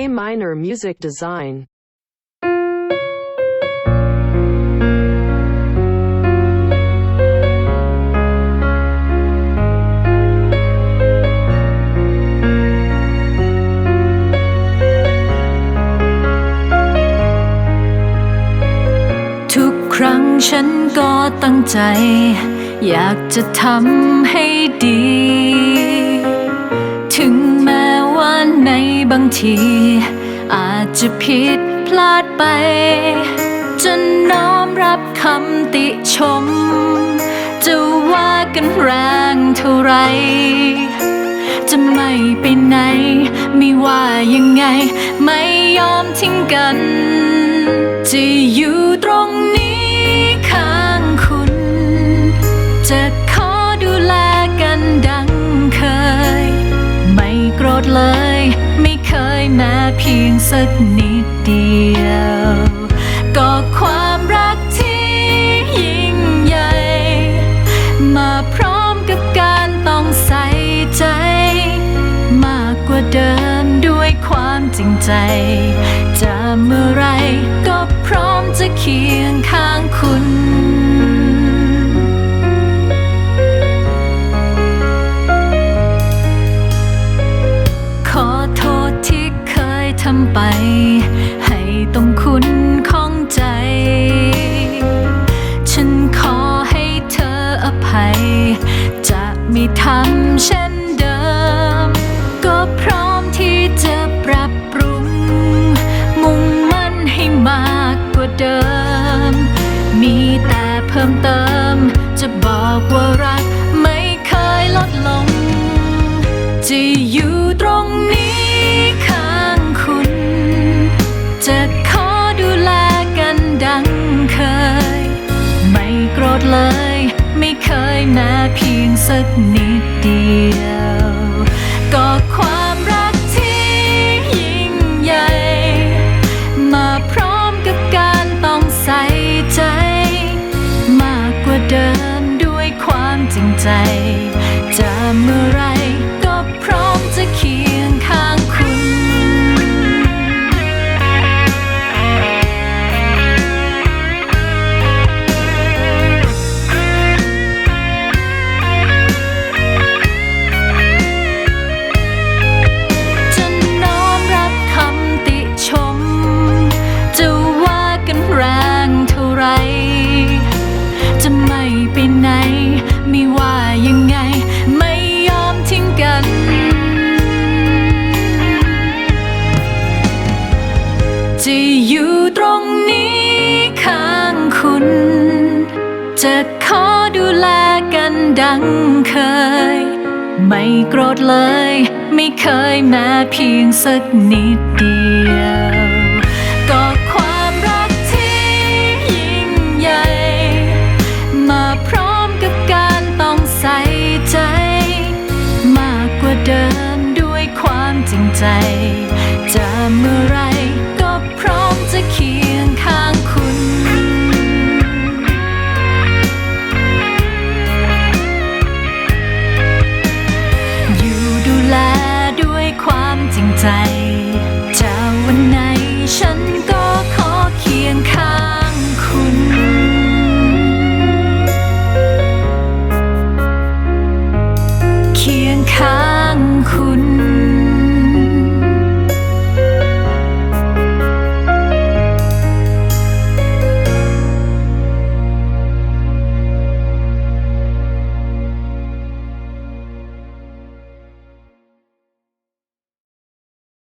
A minor music design. ทุกครั้งฉันก็ตั้งใจ อยากจะทำให้ดี บางที อาจจะผิดพลาดไปจะน้อมรับคำติชม จะว่ากันแรงเท่าไร จะไม่ไปไหน ไม่ว่ายังไง ไม่ยอมทิ้งกัน จะอยู่ตรงนี้ข้างคุณจะ เพียงสักนิดเดียว ก็ความรักที่ยิ่งใหญ่ มาพร้อมกับการต้องใส่ใจ มากกว่าเดิมด้วยความจริงใจ จะเมื่อไรก็พร้อมจะเคียง เพิ่มเติม จะบอกว่ารักไม่เคยลดลง จะอยู่ตรงนี้ข้างคุณ จะขอดูแลกันดังเคย ไม่โกรธเลย ไม่เคยแม้เพียงสักนิด เดิมด้วยความจริงใจ จะเมื่อไรก็พร้อมจะเคียงข้าง จะอยู่ตรงนี้ข้างคุณ จะขอดูแลกันดังเคย ไม่โกรธเลย ไม่เคยแม้เพียงสักนิดเดียว ก็ความรักที่ยิ่งใหญ่ มาพร้อมกับการต้องใส่ใจ มากกว่าเดิมด้วยความจริงใจ จะเมื่อไร อยู่